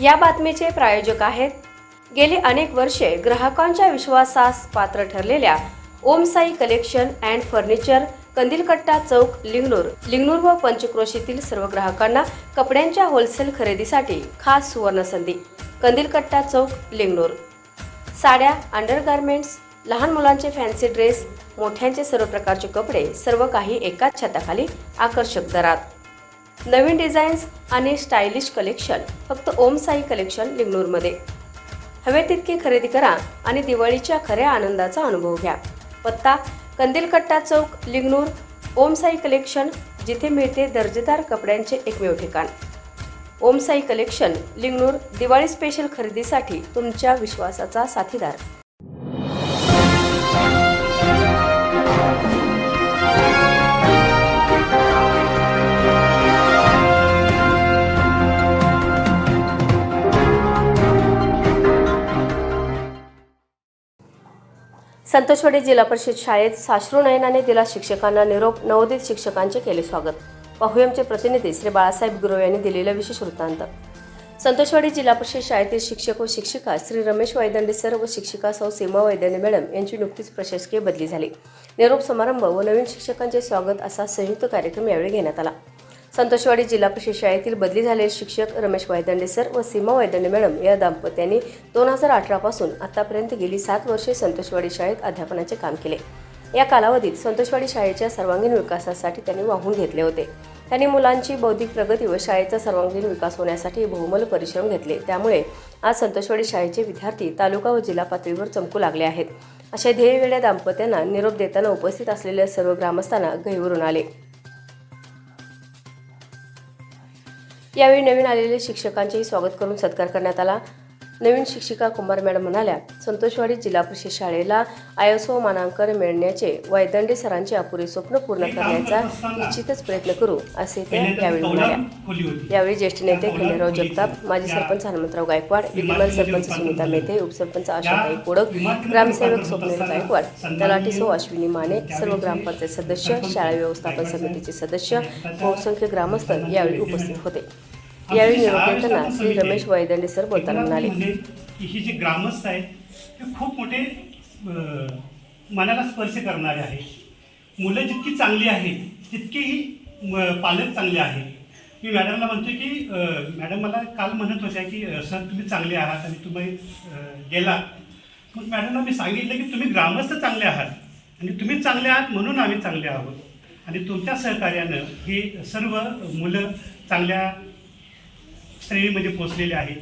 या बातमीचे प्रायोजक आहेत. गेली अनेक वर्षे ग्राहकांच्या विश्वासास पात्र ठरलेल्या Om Sai collection and furniture Kandilkatta चौक लिंगनूर लिंगनूर व पंचक्रोशीतील सर्व ग्राहकांना कपड्यांच्या होलसेल खरेदीसाठी खास सुवर्ण संधी कंदीलकट्टा चौक लिंगनूर साड्या अंडरगार्मेंट्स लहान मुलांचे फॅन्सी ड्रेस मोठ्यांचे सर्व प्रकारचे कपडे सर्व काही एकाच छताखाली आकर्षक दरात. नवीन डिझाईन्स आणि स्टायलिश कलेक्शन फक्त ओम साई कलेक्शन लिंगनूरमध्ये हवे तितकी खरेदी करा आणि दिवाळीच्या खऱ्या आनंदाचा अनुभव घ्या. पत्ता कंदीलकट्टा चौक लिंगनूर ओम साई कलेक्शन जिथे मिळते दर्जेदार कपड्यांचे एकमेव ठिकाण. ओम साई कलेक्शन लिंगनूर दिवाळी स्पेशल खरेदीसाठी तुमच्या विश्वासाचा साथीदार. संतोषवाडी जिल्हा परिषद शाळेत साश्रू नयनाने दिला शिक्षकांना निरोप नवोदित शिक्षकांचे केले स्वागत. पाहुयमचे प्रतिनिधी श्री बाळासाहेब गुरव यांनी दिलेला विशेष वृत्तांत. संतोषवाडी जिल्हा परिषद शाळेतील शिक्षक व शिक्षिका श्री रमेश वैदंडे सर व शिक्षिका सौ सीमा वैदंडे मॅडम यांची नुकतीच प्रशासकीय बदली झाली. निरोप समारंभ व नवीन शिक्षकांचे स्वागत असा संयुक्त कार्यक्रम यावेळी घेण्यात आला. संतोषवाडी जिल्हा परिषद शाळेतील बदली झालेले शिक्षक रमेश वायदंडे सर व सीमा वायदंडे मॅडम या दाम्पत्यांनी दोन हजार अठरापासून आतापर्यंत गेली सात वर्षे संतोषवाडी शाळेत अध्यापनाचे काम केले. या कालावधीत संतोषवाडी शाळेच्या सर्वांगीण विकासासाठी त्यांनी वाहून घेतले होते. त्यांनी मुलांची बौद्धिक प्रगती व शाळेचा सर्वांगीण विकास होण्यासाठी बहुमल परिश्रम घेतले. त्यामुळे आज संतोषवाडी शाळेचे विद्यार्थी तालुका व जिल्हा पातळीवर चमकू लागले आहेत. अशा ध्येयवेड्या दाम्पत्यांना निरोप देताना उपस्थित असलेल्या सर्व ग्रामस्थांना गहिवरून आले. यावेळी नवीन आलेले शिक्षकांचेही स्वागत करून सत्कार करण्यात आला. नवीन शिक्षिका कुमार मॅडम म्हणाल्या संतोषवाडी जिल्हा परिषद शाळेला आयएसओ मानांकन मिळण्याचे वैदंडे सरांचे अपुरे स्वप्न पूर्ण करण्याचा निश्चितच प्रयत्न करू असे त्या यावेळी म्हणाल्या. यावेळी ज्येष्ठ नेते खंडेराव जगताप माजी सरपंच हनुमंतराव गायकवाड विद्यमान सरपंच सुनीता मेथे उपसरपंच आशाताई कोडक ग्रामसेवक स्वप्नील गायकवाड तलाठी सौ अश्विनी माने सर्व ग्रामपंचायत सदस्य शाळा व्यवस्थापन समितीचे सदस्य बहुसंख्य ग्रामस्थ यावेळी उपस्थित होते. यावेळी निरोप श्री रमेश वैदंडे सर बोलताना म्हणाले. की ही जी ग्रामस्थ आहेत हे खूप मोठे मनाला स्पर्श करणारे आहेत. मुलं जितकी चांगली आहेत तितकेही पालक चांगले आहेत. मी मॅडमला म्हणतो की मॅडम मला काल म्हणत होत्या की सर तुम्ही चांगले आहात आणि तुम्ही गेलात. मग मॅडमला मी सांगितलं की तुम्ही ग्रामस्थ चांगले आहात आणि तुम्ही चांगले आहात म्हणून आम्ही चांगले आहोत आणि तुमच्या सहकार्यानं ही सर्व मुलं चांगल्या श्रेणीमध्ये पोचलेले आहेत.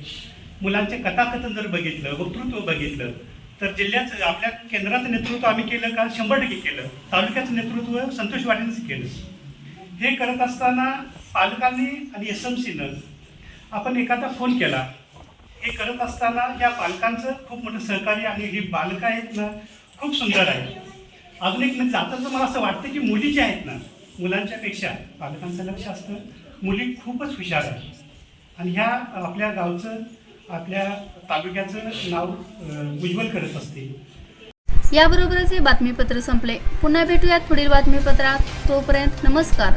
मुलांचे कथाकथन जर बघितलं वक्तृत्व बघितलं तर जिल्ह्याचं आपल्या केंद्राचं नेतृत्व आम्ही केलं का? शंभर टक्के केलं. तालुक्याचं नेतृत्व संतोष वाटेनेच केलं. हे करत असताना पालकांनी आणि एस एम सीनं आपण एखादा फोन केला. हे करत असताना या पालकांचं खूप मोठं सहकार्य आणि ही बालकं आहेत ना खूप सुंदर आहे अजून एक म्हणजे जाताना मला असं वाटतं की मुली ज्या आहेत ना मुलांच्यापेक्षा पालकांचं लक्ष असतं. मुली खूपच हुशार आहेत. आणि ह्या आपल्या गावचं आपल्या तालुक्याचं नाव उज्ज्वल करत असते. याबरोबरच हे बातमीपत्र संपले. पुन्हा भेटूयात पुढील बातमीपत्रात. तोपर्यंत नमस्कार.